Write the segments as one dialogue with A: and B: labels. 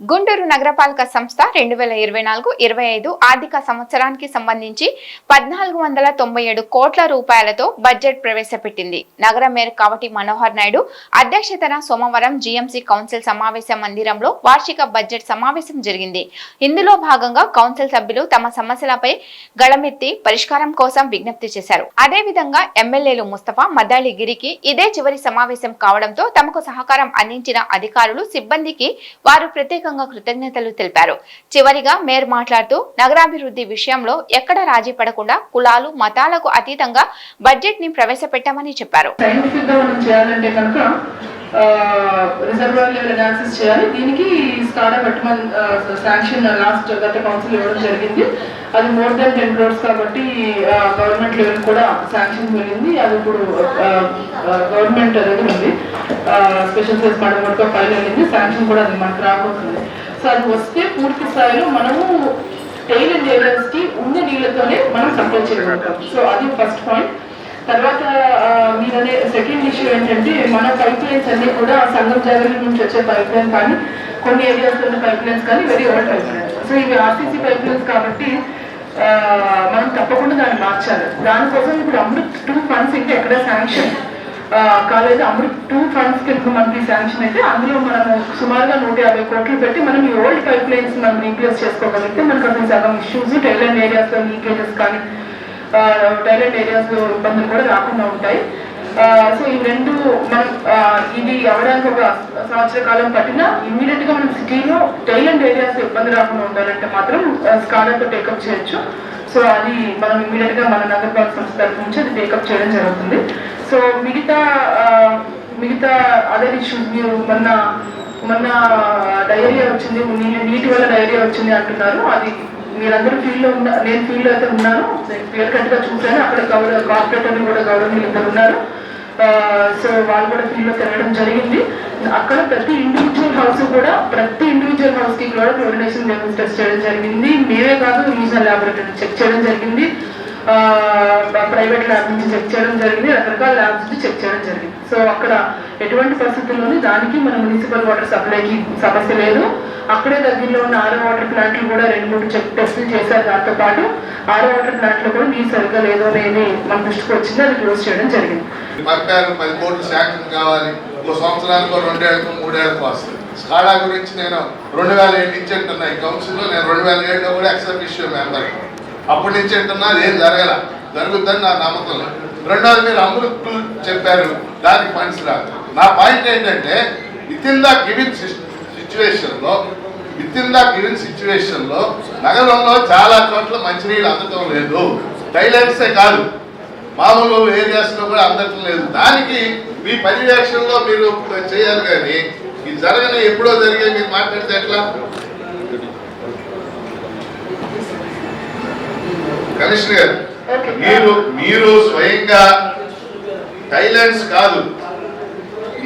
A: గుంటూరు నగరపాలక సంస్థ రెండు వేల ఇరవై నాలుగు ఇరవై ఐదు ఆర్థిక సంవత్సరానికి సంబంధించి పద్నాలుగు వందల తొంభై ఏడు కోట్ల రూపాయలతో బడ్జెట్ ప్రవేశపెట్టింది. నగర మేయర్ కావటి మనోహర్ నాయుడు అధ్యక్షతన సోమవారం జీఎంసీ కౌన్సిల్ సమావేశ మందిరంలో వార్షిక బడ్జెట్ సమావేశం జరిగింది. ఇందులో భాగంగా కౌన్సిల్ సభ్యులు తమ సమస్యలపై గళమెత్తి పరిష్కారం కోసం విజ్ఞప్తి చేశారు. అదేవిధంగా ఎమ్మెల్యేలు ముస్తఫా మద్దాలి గిరికి ఇదే చివరి సమావేశం కావడంతో తమకు సహకారం అందించిన అధికారులు సిబ్బందికి వారు ప్రత్యేక ప్రత్యేకంగా కృతజ్ఞతలు తెలిపారు. చివరిగా మేయర్ మాట్లాడుతూ నగరాభివృద్ధి విషయంలో ఎక్కడ రాజీ పడకుండా కులాలు మతాలకు అతీతంగా బడ్జెట్ని ప్రవేశపెట్టామని చెప్పారు.
B: రిజర్వాయర్ లెవెల్ అనాలిసిస్ చేయాలి. దీనికి స్కాడా పెట్టమని శాంక్షన్ లాస్ట్ గత కౌన్సిల్ ఇవ్వడం జరిగింది. అది మోర్ దెన్ టెన్ క్రోర్స్ కాబట్టి గవర్నమెంట్ లెవెల్ కూడా శాంక్షన్ వెళ్ళింది అది ఇప్పుడు గవర్నమెంట్ అనేది ఉంది. స్పెషల్ సైజ్ మేడం వరకు ఫైల్ వెళ్ళింది శాంక్షన్ కూడా అది మనకు రాబోతుంది. సో అది వస్తే పూర్తి స్థాయిలో మనము టైలర్ అండ్కి ఉన్న నీళ్ళతోనే మనం సప్లై చేయగలుగుతాం. సో అది ఫస్ట్ పాయింట్ తర్వాత ఆ, మీరనే సెకండ్ ఇష్యూ ఏంటంటే మన పైప్ లైన్స్ అన్ని కూడా సంఘం జాగ్రత్త నుంచి వచ్చే పైప్ లైన్ కానీ కొన్ని ఏరియాస్ ఉన్న పైప్ లైన్స్ కానీ very old pipe lines so ఇవి ఆర్టీసీ పైప్ లైన్స్ కాబట్టి మనం తప్పకుండా దాన్ని మార్చాలి. దానికోసం ఇప్పుడు అమృత్ టూ ఫండ్స్ ఇంకా ఎక్కడ sanction college Amrut two funds కింద మనకి శాంక్షన్ అయితే అందులో మనము సుమారుగా నూట యాభై కోట్లు పెట్టి మనం ఈ ఓల్డ్ పైప్ లైన్స్ మనం రీప్లేస్ చేసుకోగలిగితే మనకు అసలు సగం ఇష్యూస్ టైలెంట్ ఏరియాస్లో లీకేజెస్ కానీ టైలెంట్ ఏరియాస్లో ఇబ్బందులు కూడా రాకుండా ఉంటాయి. సో ఈ రెండు మనం ఇది అవడానికి ఒక సంవత్సర కాలం పట్టినా ఇమ్మీడియట్గా మనం సిటీలో టైలెంట్ ఏరియాస్ ఇబ్బంది రాకుండా ఉండాలంటే మాత్రం స్కాలర్తో టేకప్ చేయొచ్చు. సో అది మనం ఇమ్మీడియట్గా మన నగరపాలక సంస్థ తరఫు నుంచి అది టేకప్ చేయడం జరుగుతుంది. సో మిగతా మిగతా అదర్ ఇష్యూస్ మీరు మొన్న మొన్న డైరియా వచ్చింది నీటి వల్ల డైరియా వచ్చింది అంటున్నారు. అది మీరందరూ ఫీల్డ్లో ఉన్న నేను ఫీల్డ్ అయితే ఉన్నాను. క్లియర్ కట్గా చూసాను అక్కడ గౌరవ కార్పొరేటర్లు కూడా గౌరవనీయులు ఇద్దరు ఉన్నారు. సో వాళ్ళు కూడా లో తిరగడం జరిగింది. అక్కడ ప్రతి ఇండివిజువల్ హౌస్ కూడా ప్రతి ఇండివిజువల్ హౌస్కి కూడా క్లోరినేషన్ లెవెల్స్ టెస్ట్ చేయడం జరిగింది. మేమే కాదు రీజనల్ ల్యాబొరేటరీ చెక్ చేయడం జరిగింది. ప్రైవేట్ ల్యాబ్ నుంచి చెక్ చేయడం జరిగింది రకరకాల ల్యాబ్స్ నుంచి చెక్ చేయడం జరిగింది. సో అక్కడ ఎటువంటి పరిస్థితుల్లోని దానికి మన మున్సిపల్ వాటర్ సప్లైకి సమస్య లేదు. అక్కడే దగ్గరలో ఉన్న ఆరో వాటర్ ప్లాంట్లు కూడా రెండు మూడు చెక్ టెస్టులు చేశారు. దాంతో పాటు ఆరో వాటర్ ప్లాంట్లో కూడా నీరు సరిగ్గా లేదో అనేది మన దృష్టికి వచ్చింది. అది క్లోజ్ చేయడం జరిగింది.
C: పక్కారు పది కోట్లు శాంక్షన్ కావాలి. ఒక సంవత్సరానికి రెండేళ్ళకు మూడేళ్ళకు వస్తుంది. స్కాడా గురించి నేను రెండు వేల ఏడు నుంచి అంటున్నా. ఈ కౌన్సిల్లో నేను రెండు వేల ఏడులో కూడా ఎక్సెప్ట్ ఇష్యూ మెంబర్ అప్పటి నుంచి ఏంటన్నా ఏం జరగల. జరుగుద్దని నా నమ్మకం రెండోది మీరు అమృత్ చెప్పారు దానికి ఫండ్స్ రాదు నా పాయింట్ ఏంటంటే విత్ ఇన్ ద గివిన్ సిచ్యువేషన్లో విత్ ఇన్ ద గివిన్ సిచ్యువేషన్లో నగరంలో చాలా చోట్ల మంచినీళ్ళు అందటం లేదు. టైలెంట్సే కాదు. మామూలు ఏరియాస్లో కూడా అందటం లేదు. దానికి మీ పర్యవేక్షణలో మీరు చేయాలి కానీ ఇది జరగని ఎప్పుడో జరిగే మీరు మాట్లాడితే ఎట్లా? కమిషనర్ గారు మీరు మీరు స్వయంగా థైలాండ్స్ కాదు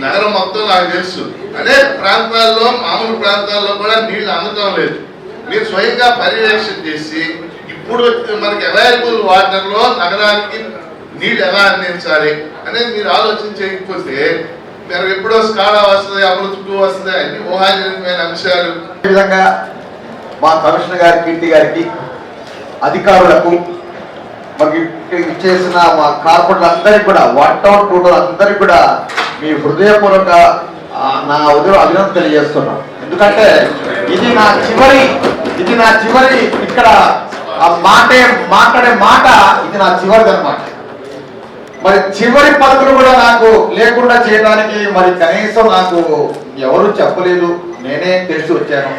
C: నగరం మొత్తం నాకు తెలుసు. అనేక ప్రాంతాల్లో మామూలు ప్రాంతాల్లో కూడా నీళ్ళు అందటం లేదు. మీరు స్వయంగా పర్యవేక్షణ చేసి ఇప్పుడు మనకి అవైలబుల్ వాటర్లో నగరానికి నీళ్ళు ఎలా అందించాలి అనేది మీరు ఆలోచన చేయకపోతే మీరు ఎప్పుడో స్కాడా వస్తుంది అమృత టూ వస్తుంది అన్ని ఊహాజనితమైన అంశాలు.
D: విధంగా మా కమిషనర్ గారి కీర్తి గారికి అధికారులకు మరి చేసిన మా కార్పొరేట్లు కూడా వన్ టౌన్ టూ టౌన్ అందరికి కూడా మీ హృదయపూర్వక నా ఉదయం అభినందన తెలియజేస్తున్నాం. ఎందుకంటే ఇది నా చివరి ఇది నా చివరి ఇక్కడ ఆ మాటే మాట్లాడే మాట ఇది నా చివరిది అనమాట మరి చివరి పదవులు కూడా నాకు లేకుండా చేయడానికి మరి కనీసం నాకు ఎవరు చెప్పలేదు. నేనే తెలిసి వచ్చాను.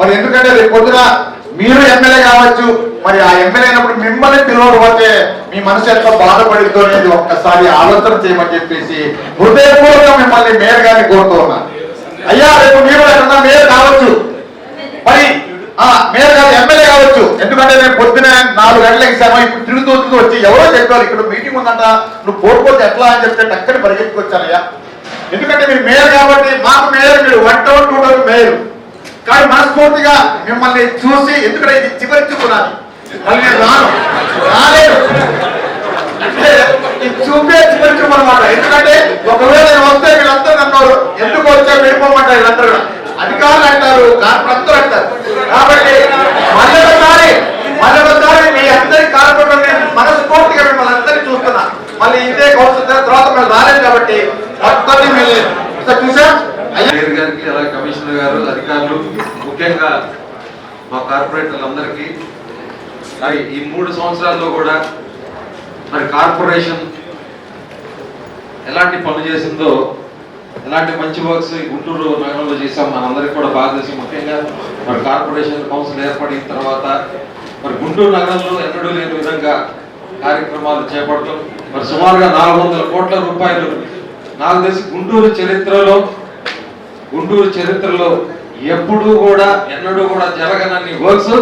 D: మరి ఎందుకంటే రేపు పొద్దున మీరు ఎమ్మెల్యే కావచ్చు మరి ఆ ఎమ్మెల్యే అయినప్పుడు మిమ్మల్ని పిలవకపోతే మీ మనసు ఎంత బాధపడిద్దో అనేది ఒక్కసారి ఆలోచన చేయమని చెప్పేసి హృదయపూర్వకంగా మిమ్మల్ని మేయర్ గారిని కోరుతూ అయ్యా రేపు మీరు ఎక్కడన్నా మేయర్ కావచ్చు. మరి ఆ మేయర్ గారు ఎమ్మెల్యే కావచ్చు. ఎందుకంటే నేను పొద్దున నాలుగు గంటలకు ఇస్తాను ఇప్పుడు తిరుగుతూ వచ్చి ఎవరో చెప్పారు ఇక్కడ మీటింగ్ ఉందంట నువ్వు పోకపోతే ఎట్లా? అని చెప్తే టక్కని పరిగెత్తుకొచ్చానయ్యా. ఎందుకంటే మీరు మేయర్ కాబట్టి మాకు మేయర్ మీరు one town two town mayor. కానీ మనస్ఫూర్తిగా మిమ్మల్ని చూసి ఎందుకంటే ఇది చివరి చూపున్నాను మళ్ళీ నేను రాను. రాలేదు. అంటే ఇది చూపే చివరి చూపు అనమాట ఎందుకంటే ఒకవేళ నేను వస్తే వీళ్ళందరూ నన్ను ఎందుకు వచ్చా వెళ్ళిపోమంటారు వీళ్ళందరూ అధికారులు అంటారు కార్పొరేటర్ అంటారు. కాబట్టి మళ్ళీ ఒకసారి మళ్ళీ మీ అందరి కార్పొరేటర్ నేను మనస్ఫూర్తిగా మిమ్మల్ని అందరినీ చూస్తున్నా. మళ్ళీ ఇదే కౌన్సిల్ తర్వాత మేము రాలేదు కాబట్టి మొత్తం మీరు చూసా
E: మేయర్ గారికి అలాగే కమిషనర్ గారు అధికారులు ముఖ్యంగా మా కార్పొరేటర్లందరికీ మరి ఈ మూడు సంవత్సరాల్లో కూడా మరి కార్పొరేషన్ ఎలాంటి పనులు చేసిందో ఎలాంటి మంచి వర్క్స్ గుంటూరు నగరంలో చేసాం మనందరికీ కూడా భారతదేశం ముఖ్యంగా మరి కార్పొరేషన్ కౌన్సిల్ ఏర్పడిన తర్వాత మరి గుంటూరు నగరంలో ఎన్నడూ లేని విధంగా కార్యక్రమాలు చేపడటం మరి సుమారుగా నాలుగు వందల కోట్ల రూపాయలు నాకు తెలిసి గుంటూరు చరిత్రలో గుంటూరు చరిత్రలో ఎప్పుడూ కూడా ఎన్నడూ కూడా జరగనన్ని వర్క్స్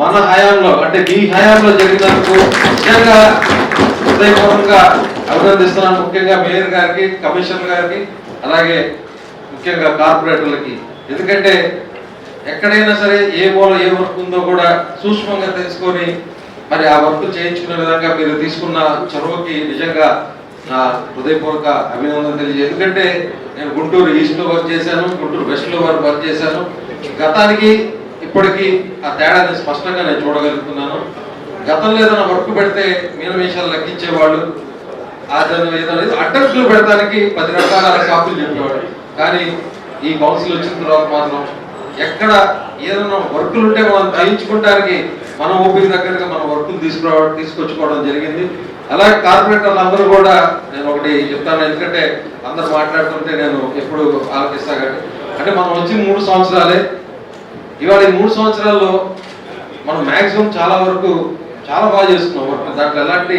E: మన హయాంలో అంటే మీ హయాంలో జరిగినందుకు ముఖ్యంగా హృదయపూర్వకంగా అభినందిస్తున్నాను. ముఖ్యంగా మేయర్ గారికి కమిషనర్ గారికి అలాగే ముఖ్యంగా కార్పొరేటర్లకి. ఎందుకంటే ఎక్కడైనా సరే ఏ మూల ఏ వర్క్ ఉందో కూడా సూక్ష్మంగా తెలుసుకొని మరి ఆ వర్క్ చేయించుకునే విధంగా మీరు తీసుకున్న చొరవకి నిజంగా నా హృదయపూర్వక అభినందన తెలియజేది ఎందుకంటే నేను గుంటూరు ఈస్ట్లో వర్క్ చేశాను గుంటూరు వెస్ట్లో వర్క్ వర్క్ చేశాను. గతానికి ఇప్పటికీ ఆ తేడాన్ని స్పష్టంగా నేను చూడగలుగుతున్నాను. గతంలో ఏదైనా వర్క్ పెడితే మీన లెక్కించేవాళ్ళు ఆ దాని ఏదైనా అడ్డంకులు పెడతానికి పది రకాల సాకులు చెప్పేవాడు కానీ ఈ కౌన్సిల్ వచ్చిన తర్వాత మాత్రం ఎక్కడ ఏదైనా వర్కులు ఉంటే మనం చేయించుకోవడానికి మన ఓపిక దగ్గరగా మన వర్కులు తీసుకురావడం తీసుకొచ్చుకోవడం జరిగింది. అలాగే కార్పొరేటర్లు అందరూ కూడా నేను ఒకటి చెప్తాను ఎందుకంటే అందరు మాట్లాడుతుంటే నేను ఎప్పుడు ఆలోచిస్తా కానీ అంటే మనం వచ్చి మూడు సంవత్సరాలే ఇవాళ ఈ మూడు సంవత్సరాల్లో మనం మ్యాక్సిమం చాలా వరకు చాలా బాగా చేస్తున్నాం వర్క్ దాంట్లో ఎలాంటి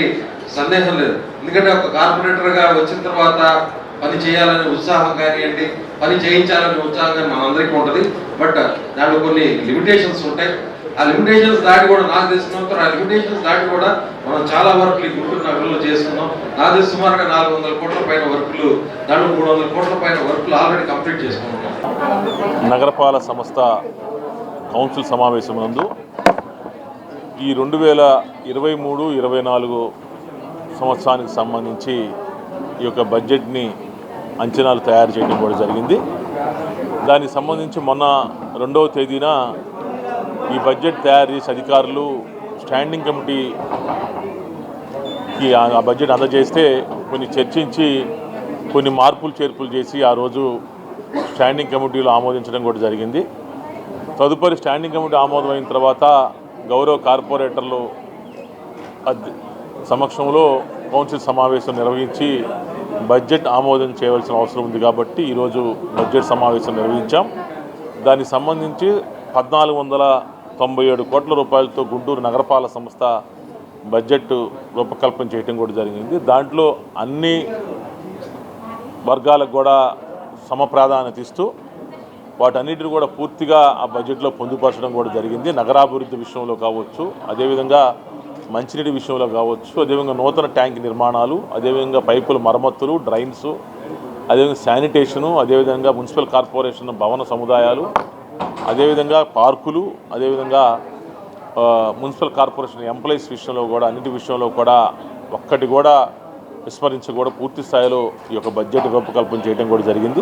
E: సందేహం లేదు. ఎందుకంటే ఒక కార్పొరేటర్గా వచ్చిన తర్వాత పని చేయాలనే ఉత్సాహం కానివ్వండి పని చేయించాలనే ఉత్సాహం కానీ మనందరికీ ఉంటుంది. బట్ దాంట్లో కొన్ని లిమిటేషన్స్ ఉంటాయి. ఆ లిమిటేషన్స్ దాటి కూడా నాకు తెలిసినంత ఆ లిమిటేషన్స్ దాటి కూడా మనం చాలా వర్క్లు ఈ గుంటూరు నగరంలో చేస్తున్నాం నాది సుమారుగా నాలుగు వందల కోట్ల పైన వర్క్లు దాంట్లో మూడు వందల కోట్ల పైన వర్క్లు ఆల్రెడీ కంప్లీట్ చేసుకున్నాం
F: నగరపాలక సంస్థ కౌన్సిల్ సమావేశం నందు ఈ రెండు వేల ఇరవై మూడు ఇరవై నాలుగు సంవత్సరానికి సంబంధించి ఈ యొక్క బడ్జెట్ని అంచనాలు తయారు చేయడం కూడా జరిగింది. దానికి సంబంధించి మొన్న రెండవ తేదీన ఈ బడ్జెట్ తయారు చేసే అధికారులు స్టాండింగ్ కమిటీకి ఆ బడ్జెట్ అందజేస్తే కొన్ని చర్చించి కొన్ని మార్పులు చేర్పులు చేసి ఆ రోజు స్టాండింగ్ కమిటీలో ఆమోదించడం కూడా జరిగింది. తదుపరి స్టాండింగ్ కమిటీ ఆమోదం అయిన తర్వాత గౌరవ కార్పొరేటర్లు సమక్షంలో కౌన్సిల్ సమావేశం నిర్వహించి బడ్జెట్ ఆమోదం చేయవలసిన అవసరం ఉంది కాబట్టి ఈరోజు బడ్జెట్ సమావేశం నిర్వహించాం. దానికి సంబంధించి పద్నాలుగు వందల తొంభై ఏడు కోట్ల రూపాయలతో గుంటూరు నగరపాలక సంస్థ బడ్జెట్ రూపకల్పన చేయడం కూడా జరిగింది. దాంట్లో అన్ని వర్గాలకు కూడా సమప్రాధాన్యత ఇస్తూ వాటన్నిటిని కూడా పూర్తిగా ఆ బడ్జెట్లో పొందుపరచడం కూడా జరిగింది. నగరాభివృద్ధి విషయంలో కావచ్చు అదేవిధంగా మంచినీటి విషయంలో కావచ్చు అదేవిధంగా నూతన ట్యాంక్ నిర్మాణాలు అదేవిధంగా పైపుల మరమ్మతులు డ్రైన్స్ అదేవిధంగా శానిటేషను అదేవిధంగా మున్సిపల్ కార్పొరేషన్ భవన సముదాయాలు అదేవిధంగా పార్కులు అదేవిధంగా మున్సిపల్ కార్పొరేషన్ ఎంప్లాయీస్ విషయంలో కూడా అన్నిటి విషయంలో కూడా ఒక్కటి కూడా విస్మరించకూడదు కూడా పూర్తి స్థాయిలో ఈ యొక్క బడ్జెట్ రూపకల్పన చేయడం కూడా జరిగింది.